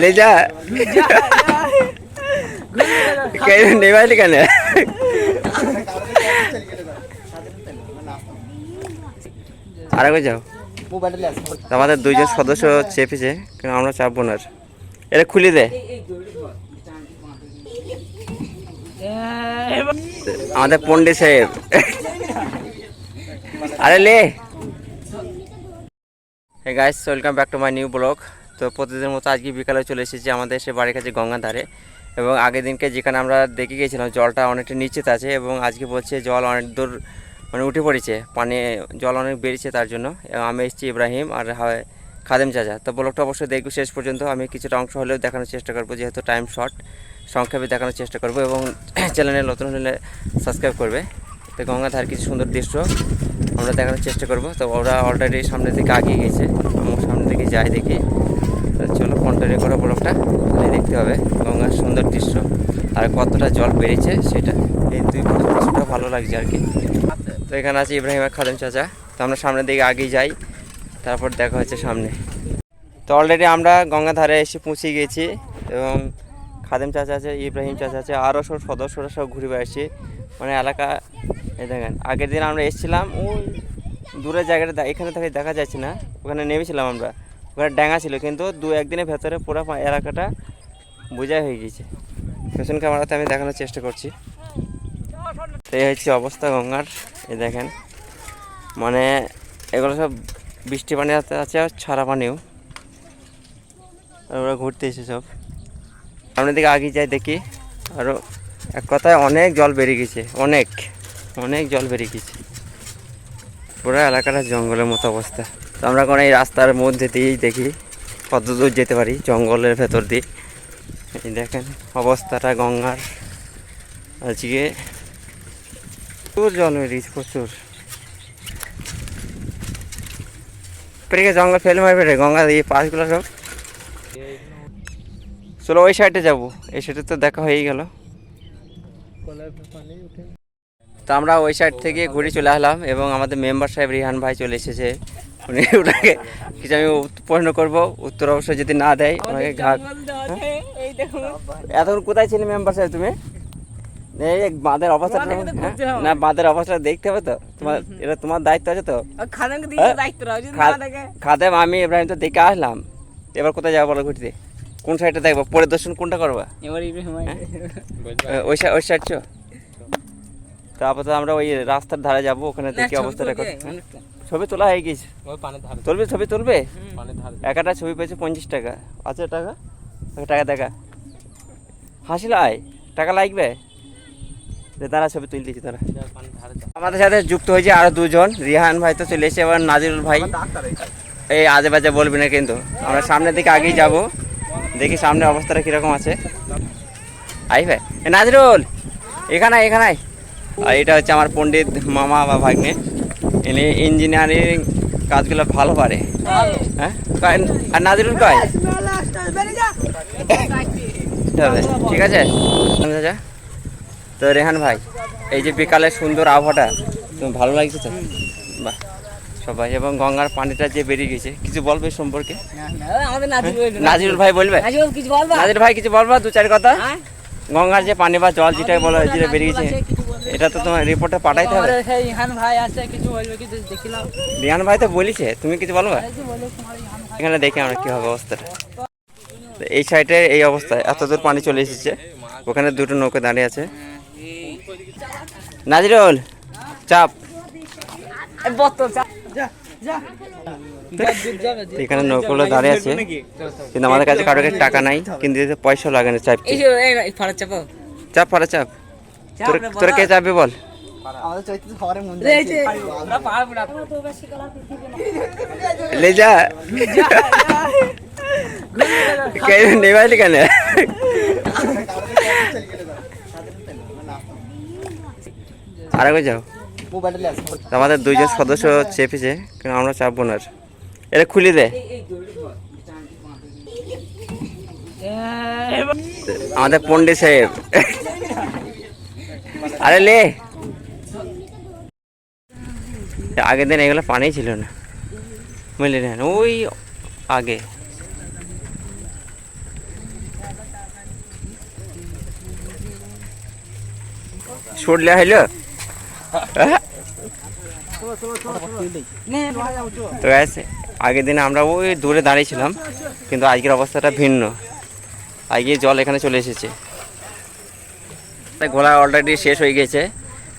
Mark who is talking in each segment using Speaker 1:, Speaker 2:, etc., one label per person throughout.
Speaker 1: ले जा কেন নেবাইলি কেন? আরেকবার যাও। তো আমাদের দুইজন সদস্য চেপেছে কিন্তু আমরা চাপবো না আর। এটা খুলে দে। আমাদের পন্ডিত সাহেব। আরে লে। Hey guys welcome back to my new blog তো প্রতিদিনের মতো আজকে বিকালে চলে এসেছি আমাদের সে বাড়ির কাছে গঙ্গার ধারে। এবং আগের দিনকে যেখানে আমরা দেখে গিয়েছিলাম, জলটা অনেকটা নিচেতে আছে এবং আজকে বলছে জল অনেক দূর মানে উঠে পড়েছে, পানি, জল অনেক বেড়েছে তার জন্য। এবং আমি এসেছি ইব্রাহিম আর হয় খাদেম চাচা। তো ব্লগটা অবশ্যই দেখব শেষ পর্যন্ত। আমি কিছুটা অংশ হলেও দেখানোর চেষ্টা করব, যেহেতু টাইম শর্ট সংক্ষেপে দেখানোর চেষ্টা করব এবং চ্যানেলে নতুন হলে সাবস্ক্রাইব করবে। তো গঙ্গাধার কিছু সুন্দর দৃশ্য। আমরা দেখানোর চেষ্টা করব। তো ওরা অলরেডি সামনে থেকে আগিয়ে গেছে। এবং সামনে থেকে যাই দেখি। চলো কন্টিনিউ করো তাহলে দেখতে হবে গঙ্গার সুন্দর দৃশ্য আর কতটা জল বেড়েছে সেটা। এই দুই দৃশ্যটা ভালো লাগছে আর কি। তো এখানে আছে ইব্রাহিম খাদেম চাচা। তো আমরা সামনের দিকে আগিয়ে যাই। তারপর দেখা হচ্ছে সামনে। তো অলরেডি আমরা গঙ্গা ধারে এসে পৌঁছে গেছি এবং খাদেম চাচা আছে, ইব্রাহিম চাচা আছে আরও সব সদস্যরা সব ঘুরে বেড়াচ্ছি। মানে এলাকা এই দেখেন, আগের দিন আমরা এসেছিলাম ওই দূরের জায়গাটা এখানে থেকে দেখা যাচ্ছে না, ওখানে নেমেছিলাম আমরা। ওখানে ড্যাঙা ছিল, কিন্তু দু একদিনের ভেতরে পুরো এলাকাটা বোঝাই হয়ে গেছে পেছন ক্যামেরাতে আমি দেখানোর চেষ্টা করছি। তো এই হচ্ছে অবস্থা গঙ্গার, এই দেখেন। মানে এগুলো সব বৃষ্টি পানি আছে আছে আর ছাড়া পানিও। আর ওরা ঘুরতে এসে সব। সামনের দিকে আগে যাই দেখি। আরও এক কথায় অনেক জল বেরিয়ে গেছে, অনেক। অনেক জল বেরিয়ে গেছে। পুরো এলাকাটা জঙ্গলের মতো অবস্থা। তো আমরা কোনো এই রাস্তার মধ্যে দিয়েই দেখি, কত দূর যেতে পারি জঙ্গলের ভেতর দিয়ে। এই দেখেন অবস্থাটা গঙ্গার। আজকে প্রচুর জল বেরিয়েছে, প্রচুর। পেরিয়ে জঙ্গল ফেলে মারবে রে গঙ্গা দিয়ে পাশগুলো সব। চলো ওই সাইডে যাব। এই সাইডে তো দেখা হয়েই গেল। তো আমরা ওই সাইড থেকে ঘুরে চলে আসলাম এবং আমাদের মেম্বার সাহেব রিহান ভাই চলে এসেছে। উনি ওটাকে কিছু আমি প্রশ্ন করব উত্তর অবশ্যই যদি না দেয় ওনাকে ঘাট এতক্ষণ কোথায় ছিলে মেম্বার সাহেব তুমি? এই বাঁধের?
Speaker 2: ঘুরছিলাম।
Speaker 1: না বাঁধের অবস্থাটা দেখতে হবে তো? তোমার এটা তোমার দায়িত্ব আছে তো? হ্যাঁ? খাদেম আমি ইব্রাহিম তো দেখে আসলাম। এবার কোথায় যাব বলো ঘুরতে? কোন সাইডটা দেখব? পরিদর্শন কোনটা করবা?
Speaker 2: এবার ইব্রাহিম
Speaker 1: হ্যাঁ? ওই সাইড ওই সাইড চো। তো আপাতত আমরা ওই রাস্তার ধারে যাব ওখানে দেখি অবস্থাটা কর-? ছবি তোলা হয়ে গেছে। তুলবে ছবি তুলবে? একটা ছবি পেয়েছে পঞ্চাশ টাকা। আছে টাকা? টাকা দেখা। হাসি লাই টাকা লাগবে? দে তারা ছবি তুলতেছি তারা। আমাদের সাথে যুক্ত হয়েছে আরও দুজন। রিহান ভাই তো চলে এসেছে এবার নাজিরুল ভাই। এই আজে বাজে বলবি না কিন্তু। আমরা সামনের দিকে আগেই যাব। দেখি সামনে অবস্থাটা কীরকম আছে। আই ভাই। নাজরুল! এখানে এখানে। আর এটা হচ্ছে আমার পণ্ডিত মামা বা ভাগ্নে। ইনি ইঞ্জিনিয়ারিং কাজগুলো ভালো পারে। হ্যাঁ? আর নাজরুল কয়? ঠিক আছে? তো রেহান ভাই এই যে বিকালে সুন্দর আবহাওয়াটা তুমি ভালো লাগছে তো? বাহ সবাই। এবং গঙ্গার পানিটা যে বেরিয়ে গেছে কিছু বলবে সম্পর্কে? নাজিরুল ভাই বলবে।
Speaker 2: নাজির কিছু বলবা?
Speaker 1: নাজির ভাই কিছু বলবা দু চার কথা?
Speaker 2: হ্যাঁ?
Speaker 1: গঙ্গার যে পানি বা জল যেটা বলো যেটা বেরিয়ে গেছে। এটা তো তোমার রিপোর্টে পাঠাইতে হবে।
Speaker 2: ইহান ভাই আছে কিছু বলবে কিছু দেখিলাম।
Speaker 1: রিহান ভাই তো বলিছে তুমি কিছু বলবা? এখানে দেখি আমরা কি হবে অবস্থাটা। এই সাইডে এই অবস্থায় এত দূর পানি চলে এসেছে ওখানে দুটো নৌকা দাঁড়িয়ে আছে। নাজিরুল চাপ। এখানে নৌকাগুলো দাঁড়িয়ে আছে কিন্তু আমাদের কাছে কারোর কাছে টাকা নাই কিন্তু এতে পয়সা লাগে না চাপ
Speaker 2: ফাড়া চাপো
Speaker 1: চাপ পারা চাপ। তোর কে চাপবে বল? যাও। আমাদের দুইজন সদস্য চেপেছে কিন্তু আমরা চাপবো না আর। এটা খুলে দে। আমাদের পন্ডিত সাহেব। আরে লে। আগের দিন এগুলো পানি ছিল না। বুঝলি না? ওই আগে। সরলে হইল? তো আগের দিনে আমরা ওই দূরে দাঁড়িয়েছিলাম কিন্তু আজকের অবস্থাটা ভিন্ন। আজকে জল এখানে চলে এসেছে। ঘোলা অলরেডি শেষ হয়ে গেছে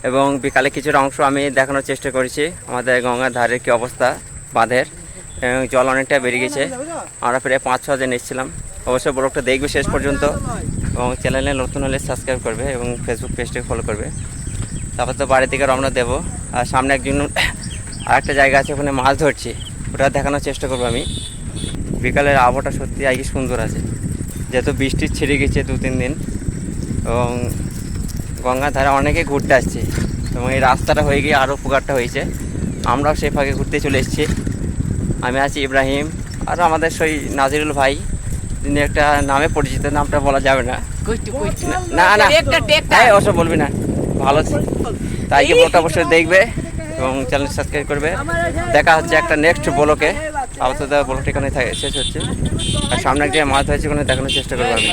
Speaker 1: এবং বিকালে কিছুটা অংশ আমি দেখানোর চেষ্টা করেছি। আমাদের গঙ্গার ধারের কি অবস্থা? বাঁধের। এবং জল অনেকটা বেরিয়ে গেছে। আমরা প্রায় পাঁচ ছজন এসেছিলাম অবশ্যই ব্লগটা দেখবে শেষ পর্যন্ত। এবং চ্যানেলে নতুন হলে সাবস্ক্রাইব করবে এবং ফেসবুক পেজটাকে ফলো করবে। তারপর তো বাড়ি থেকে রওনা দেবো। আর সামনে একজন আরেকটা জায়গা আছে ওখানে মাছ ধরছি। ওটা দেখানোর চেষ্টা করব আমি। বিকালের আবহাওয়াটা সত্যি আজকে সুন্দর আছে। যেহেতু বৃষ্টি ছেড়ে গেছে দু তিন দিন। এবং গঙ্গার ধারে অনেকে ঘুরতে আসছে এবং এই রাস্তাটা হয়ে গিয়ে আরও উপকারটা হয়েছে। আমরাও সেই ফাঁকে ঘুরতে চলে এসেছি। আমি আছি ইব্রাহিম আর আমাদের সেই নাজিরুল ভাই তিনি একটা নামে পরিচিত নামটা বলা যাবে না। না না হ্যাঁ ওসব বলবি না। ভালো তাই ব্লগটা অবশ্যই দেখবে এবং চ্যানেল সাবস্ক্রাইব করবে। দেখা হচ্ছে একটা নেক্সট ব্লকে আপাতত ব্লগটা এখানে থাকে- শেষ হচ্ছে। আর সামনে গিয়ে মাছ ধরেছে ওখানে দেখানোর চেষ্টা করব আমি।